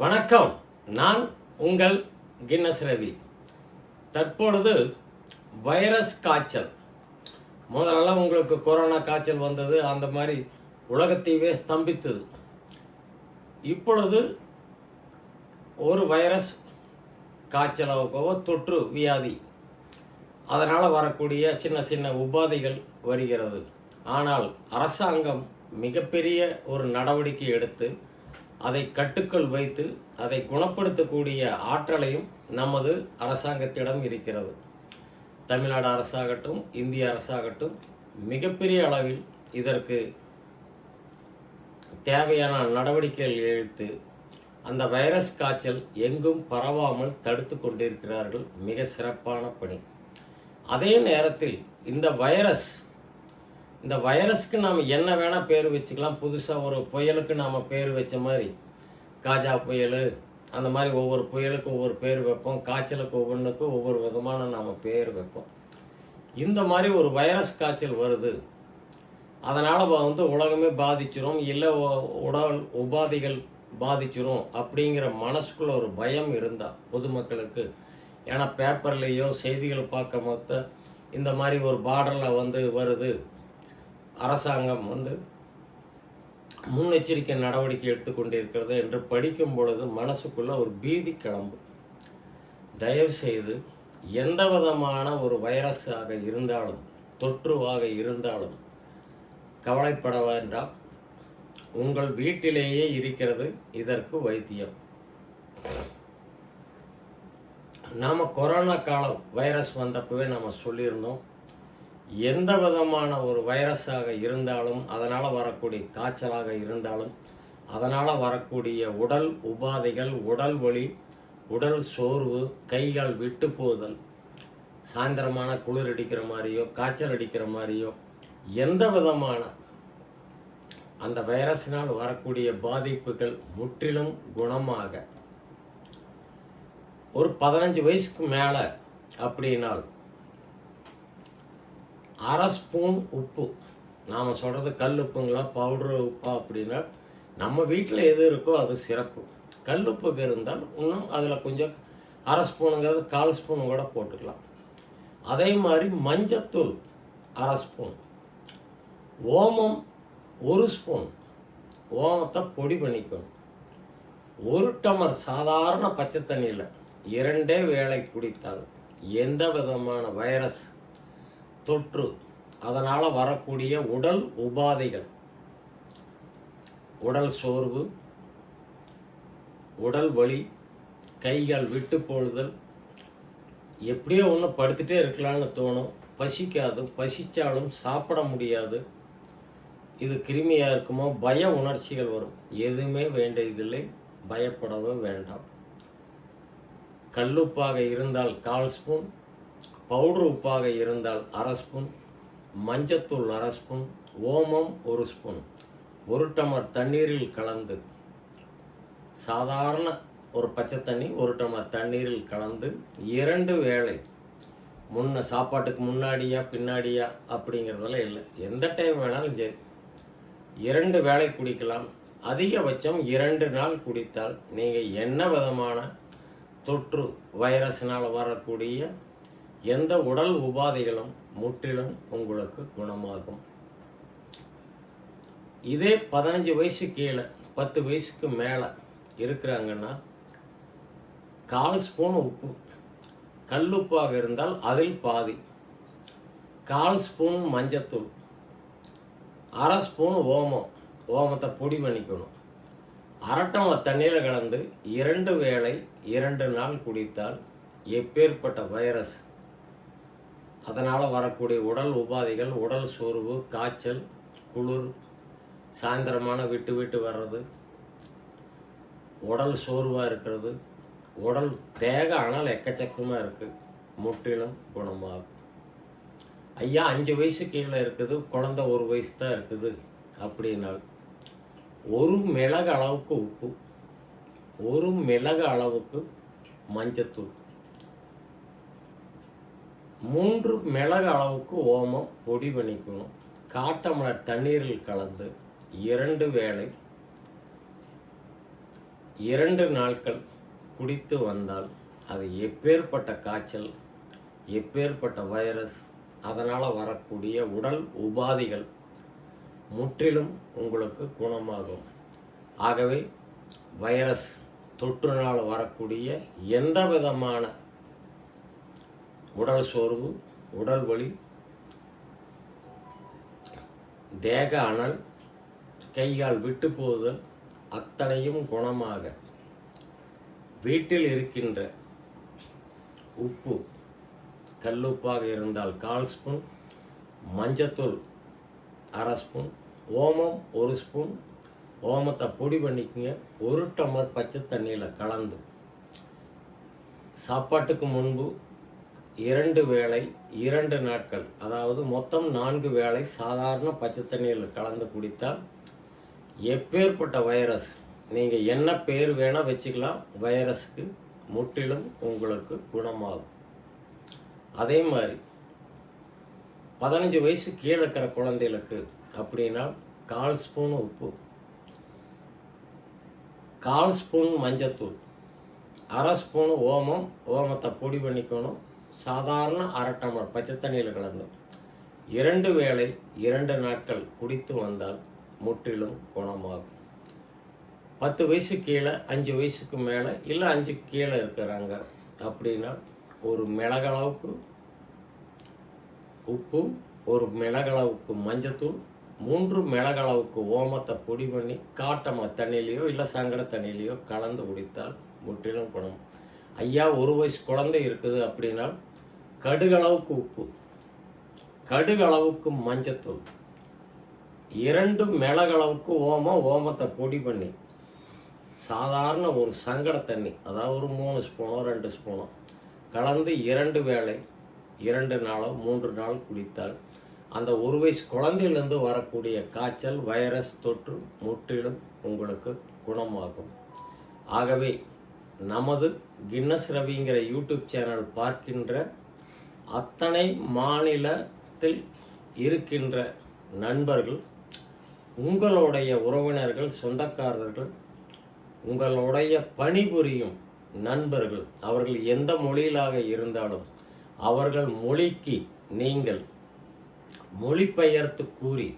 வணக்கம். நான் உங்கள் கின்னஸ் ரவி. தற்பொழுது வைரஸ் காய்ச்சல். முதலெல்லாம் உங்களுக்கு கொரோனா காய்ச்சல் வந்தது அந்த மாதிரி உலகத்தையே ஸ்தம்பித்தது. இப்பொழுது ஒரு வைரஸ் காய்ச்சலாகவோ தொற்று வியாதி அதனால் வரக்கூடிய சின்ன சின்ன உபாதைகள் வருகிறது. ஆனால் அரசாங்கம் மிகப்பெரிய ஒரு நடவடிக்கை எடுத்து அதை கட்டுக்குள் வைத்து அதை குணப்படுத்தக்கூடிய ஆற்றலையும் நமது அரசாங்கத்திடம் இருக்கிறது. தமிழ்நாடு அரசாகட்டும் இந்திய அரசாகட்டும் மிகப்பெரிய அளவில் இதற்கு தேவையான நடவடிக்கைகள் எடுத்து அந்த வைரஸ் காய்ச்சல் எங்கும் பரவாமல் தடுத்து கொண்டிருக்கிறார்கள். மிக சிறப்பான பணி. அதே நேரத்தில் இந்த வைரஸ் இந்த வைரஸ்க்கு நாம் என்ன வேணால் பேர் வச்சுக்கலாம். புதுசாக ஒரு புயலுக்கு நாம் பேர் வச்ச மாதிரி. காஜா புயல் அந்த மாதிரி ஒவ்வொரு புயலுக்கு ஒவ்வொரு பேர் வைப்போம். காய்ச்சலுக்கு ஒவ்வொன்றுக்கும் ஒவ்வொரு விதமான நாம் பேர் வைப்போம். இந்த மாதிரி ஒரு வைரஸ் காய்ச்சல் வருது. அதனால் வந்து உலகமே பாதிச்சிரும். இல்லை உடல் உபாதைகள் பாதிச்சிரும் அப்படிங்கிற மனசுக்குள்ள ஒரு பயம் இருந்தால் பொதுமக்களுக்கு. ஏன்னா பேப்பர்லேயோ செய்திகள் பார்க்க மொத்த இந்த மாதிரி ஒரு பார்டரில் வந்து வருது. அரசாங்கம் வந்து முன்னெச்சரிக்கை நடவடிக்கை எடுத்துக்கொண்டிருக்கிறது என்று படிக்கும் பொழுது மனசுக்குள்ள ஒரு பீதி கிளம்பு. தயவுசெய்து எந்த விதமான ஒரு வைரஸாக இருந்தாலும் தொற்றுவாக இருந்தாலும் கவலைப்பட வேண்டாம். உங்கள் வீட்டிலேயே இருக்கிறது இதற்கு வைத்தியம். நாம் கொரோனா காலம் வைரஸ் வந்தப்பவே நம்ம சொல்லியிருந்தோம். எந்த விதமான ஒரு வைரஸாக இருந்தாலும் அதனால் வரக்கூடிய காய்ச்சலாக இருந்தாலும் அதனால் வரக்கூடிய உடல் உபாதைகள் உடல் வலி உடல் சோர்வு கைகள் விட்டு போதல் சாயந்தரமான குளிர் அடிக்கிற மாதிரியோ காய்ச்சல் அடிக்கிற மாதிரியோ எந்த விதமான அந்த வைரஸினால் வரக்கூடிய பாதிப்புகள் முற்றிலும் குணமாக. ஒரு பதினஞ்சு வயசுக்கு மேலே அப்படின்னால் அரை ஸ்பூன் உப்பு. நாம் சொல்கிறது கல் உப்புங்களா பவுட்ரு உப்பா அப்படின்னா நம்ம வீட்டில் எது இருக்கோ அது சிறப்பு. கல் உப்புக்கு இருந்தால் இன்னும் அதில் கொஞ்சம் அரை ஸ்பூனுங்கிறது கால் ஸ்பூன் கூட போட்டுக்கலாம். அதே மாதிரி மஞ்சத்தூள் அரை ஸ்பூன். ஓமம் ஒரு ஸ்பூன். ஓமத்தை பொடி பண்ணிக்கணும். ஒரு டமர் சாதாரண பச்சை தண்ணியில் இரண்டே வேளை குடித்தால் எந்த விதமான வைரஸ் தொற்று. அதனால் வரக்கூடிய உடல் உபாதைகள். உடல் சோர்வு உடல் வலி கைகள் விட்டு போழுதல் எப்படியோ ஒன்று படுத்துட்டே இருக்கலாம்னு தோணும். பசிக்காது பசித்தாலும் சாப்பிட முடியாது. இது கிருமியாக இருக்குமோ? பய உணர்ச்சிகள் வரும். எதுவுமே வேண்டியதில்லை பயப்படவே வேண்டாம். கல்லுப்பாக இருந்தால் கால் ஸ்பூன் பவுடர் உப்பாக இருந்தால் அரை ஸ்பூன் மஞ்சத்தூள் அரை ஸ்பூன் ஓமம் ஒரு ஸ்பூன். ஒரு டம்ளர் தண்ணீரில் கலந்து சாதாரண ஒரு பச்சை தண்ணி ஒரு டம்ளர் தண்ணீரில் கலந்து இரண்டு வேளை. முன்ன சாப்பாட்டுக்கு முன்னாடியா பின்னாடியா அப்படிங்கிறதெல்லாம் இல்லை. எந்த டைம் வேணாலும் சரி. இரண்டு வேளை குடிக்கலாம். அதிகபட்சம் இரண்டு நாள் குடித்தால் நீங்கள் என்ன விதமான தொற்று வைரஸினால் வரக்கூடிய எந்த உடல் உபாதைகளும் முற்றிலும் உங்களுக்கு குணமாகும். இதே பதினஞ்சு வயசு கீழே பத்து வயசுக்கு மேலே இருக்கிறாங்கன்னா கால் ஸ்பூன் உப்பு கல்லுப்பாக இருந்தால் அதில் பாதி கால் ஸ்பூன் மஞ்சத்தூள் அரை ஸ்பூன் ஓமம் ஓமத்தை பொடி பண்ணிக்கணும். அரட்டம் தண்ணீரை கலந்து இரண்டு வேளை இரண்டு நாள் குடித்தால் எப்பேற்பட்ட வைரஸ் அதனால் வரக்கூடிய உடல் உபாதைகள் உடல் சோர்வு காய்ச்சல் குளிர் சாயந்தரமான விட்டு விட்டு வர்றது உடல் சோர்வாக இருக்கிறது உடல் தேக ஆனால் எக்கச்சக்கமாக இருக்குது முற்றிலும் குணமாகும். ஐயா அஞ்சு வயசு கீழே இருக்குது குழந்த ஒரு வயசு தான் இருக்குது அப்படின்னால் ஒரு மிளகு அளவுக்கு உப்பு ஒரு மிளகு அளவுக்கு மஞ்சத்தூள். மூன்று மிளகு அளவுக்கு ஓமம் பொடி பண்ணிக்கணும். காட்டமலர் தண்ணீரில் கலந்து இரண்டு வேளை இரண்டு நாட்கள் குடித்து வந்தால் அது எப்பேற்பட்ட காய்ச்சல் எப்பேற்பட்ட வைரஸ் அதனால் வரக்கூடிய உடல் உபாதைகள் முற்றிலும் உங்களுக்கு குணமாகும். ஆகவே வைரஸ் தொற்றுனால் வரக்கூடிய எந்த விதமான உடல் சோர்வு உடல் வலி தேக அனல் கைகால் விட்டு போகுதல் அத்தனையும் குணமாக. வீட்டில் இருக்கின்ற உப்பு கல்லுப்பாக இருந்தால் கால் ஸ்பூன் மஞ்சத்தூள் அரை ஸ்பூன் ஓமம் ஒரு ஸ்பூன் ஓமத்தை பொடி பண்ணிக்கங்க ஒரு டம்ளர் பச்சை தண்ணியில் கலந்து. சாப்பாட்டுக்கு முன்பு இரண்டு வேளை இரண்டு நாட்கள் அதாவது மொத்தம் நான்கு வேளை சாதாரண பச்சை தண்ணியில் கலந்து குடித்தால் எப்பேற்பட்ட வைரஸ் நீங்கள் என்ன பேர் வேணால் வச்சுக்கலாம் வைரஸ்க்கு முற்றிலும் உங்களுக்கு குணமாகும். அதே மாதிரி பதினஞ்சு வயசு கீழே இருக்கிற குழந்தைகளுக்கு அப்படின்னா கால் ஸ்பூன் உப்பு கால் ஸ்பூன் மஞ்சத்தூள் அரை ஸ்பூன் ஓமம் ஓமத்தை பொடி பண்ணிக்கணும் சாதாரண அரை டம்ளர் பச்சை தண்ணியில் கலந்து. இரண்டு வேளை இரண்டு நாட்கள் குடித்து வந்தால் முற்றிலும் குணமாகும். பத்து வயசு கீழே அஞ்சு வயசுக்கு மேலே இல்லை அஞ்சு கீழே இருக்கிறாங்க அப்படின்னா ஒரு மிளகளவுக்கு உப்பு ஒரு மிளகளவுக்கு மஞ்சத்தூள் மூன்று மிளகளவுக்கு ஓமத்தை பொடி பண்ணி காட்டமாக தண்ணியிலையோ இல்லை சங்கட தண்ணியிலையோ கலந்து குடித்தால் முற்றிலும் குணம். ஐயா ஒரு வயசு குழந்தை இருக்குது அப்படின்னா கடுகளவுக்கு உப்பு கடுகளவுக்கு மஞ்சத்தூள். இரண்டு மிளகளவுக்கு ஓமம் ஓமத்தை பொடி பண்ணி. சாதாரண ஒரு சங்கட தண்ணி அதாவது ஒரு மூணு ஸ்பூனோ ரெண்டு ஸ்பூனோ. கலந்து இரண்டு வேளை இரண்டு நாளோ மூன்று நாள் குடித்தால் அந்த ஒரு வயசு குழந்தையிலேருந்து வரக்கூடிய காய்ச்சல் வைரஸ் தொற்று முற்றிலும் உங்களுக்கு குணமாகும். ஆகவே நமது கின்னஸ் ரவிங்கிற யூடியூப் சேனல் பார்க்கின்ற அத்தனை மாநிலத்தில் இருக்கின்ற நண்பர்கள் உங்களுடைய உறவினர்கள் சொந்தக்காரர்கள் உங்களுடைய பணிபுரியும் நண்பர்கள் அவர்கள் எந்த மொழியிலாக இருந்தாலும் அவர்கள் மொழிக்கு நீங்கள் மொழிபெயர்த்து கூறி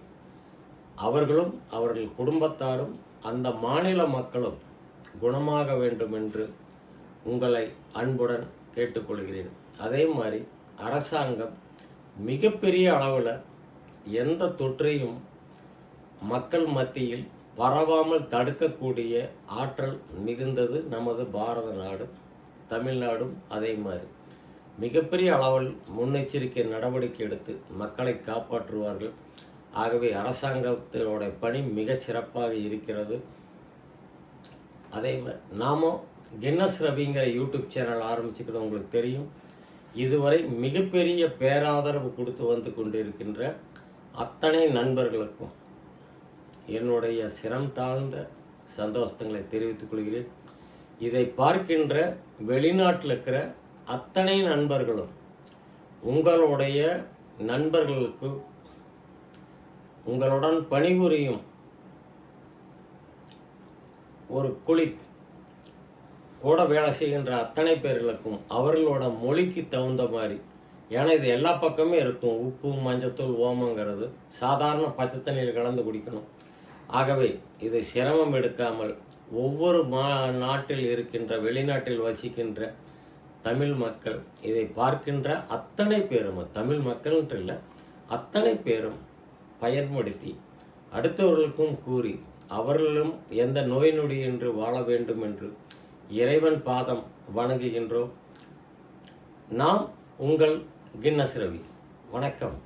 அவர்களும் அவர்கள் குடும்பத்தாரும் அந்த மாநில மக்களும் குணமாக வேண்டும் என்று உங்களை அன்புடன் கேட்டுக்கொள்கிறேன். அதே மாதிரி அரசாங்கம் மிகப்பெரிய அளவில் எந்த தொற்றையும் மக்கள் மத்தியில் பரவாமல் தடுக்கக்கூடிய ஆற்றல் மிகுந்தது நமது பாரத நாடு தமிழ்நாடும் அதே மாதிரி. மிகப்பெரிய அளவில் முன்னெச்சரிக்கை நடவடிக்கை எடுத்து மக்களை காப்பாற்றுவார்கள். ஆகவே அரசாங்கத்தினோட பணி மிக சிறப்பாக இருக்கிறது. அதே மாதிரி நாமும் கின்னஸ் ரவிங்கிற யூடியூப் சேனல் ஆரம்பிச்சுக்கிறது உங்களுக்கு தெரியும். இதுவரை மிகப்பெரிய பேராதரவு கொடுத்து வந்து கொண்டு இருக்கின்ற அத்தனை நண்பர்களுக்கும் என்னுடைய சிரம் தாழ்ந்த சந்தோஷங்களை தெரிவித்துக் கொள்கிறேன். இதை பார்க்கின்ற வெளிநாட்டில் இருக்கிற அத்தனை நண்பர்களும் உங்களுடைய நண்பர்களுக்கு உங்களுடன் பணிபுரியும் ஒரு குழி கூட வேலை செய்கின்ற அத்தனை பேர்களுக்கும் அவர்களோட மொழிக்கு தகுந்த மாதிரி. ஏன்னா இது எல்லா பக்கமே இருக்கும். உப்பு மஞ்சத்தூள் ஓமங்கிறது சாதாரண பச்சை தண்ணியில் கலந்து குடிக்கணும். ஆகவே இதை சிரமம் எடுக்காமல் ஒவ்வொரு மா நாட்டில் இருக்கின்ற வெளிநாட்டில் வசிக்கின்ற தமிழ் மக்கள் இதை பார்க்கின்ற அத்தனை பேரும் தமிழ் மக்கள்ன்ற இல்லை அத்தனை பேரும் பயன்படுத்தி அடுத்தவர்களுக்கும் கூறி அவர்களும் எந்த நோய் நொடியின்றி வாழ வேண்டும் என்று இறைவன் பாதம் வணங்குகின்றோம். நாம் உங்கள் கின்னஸ் ரவி வணக்கம்.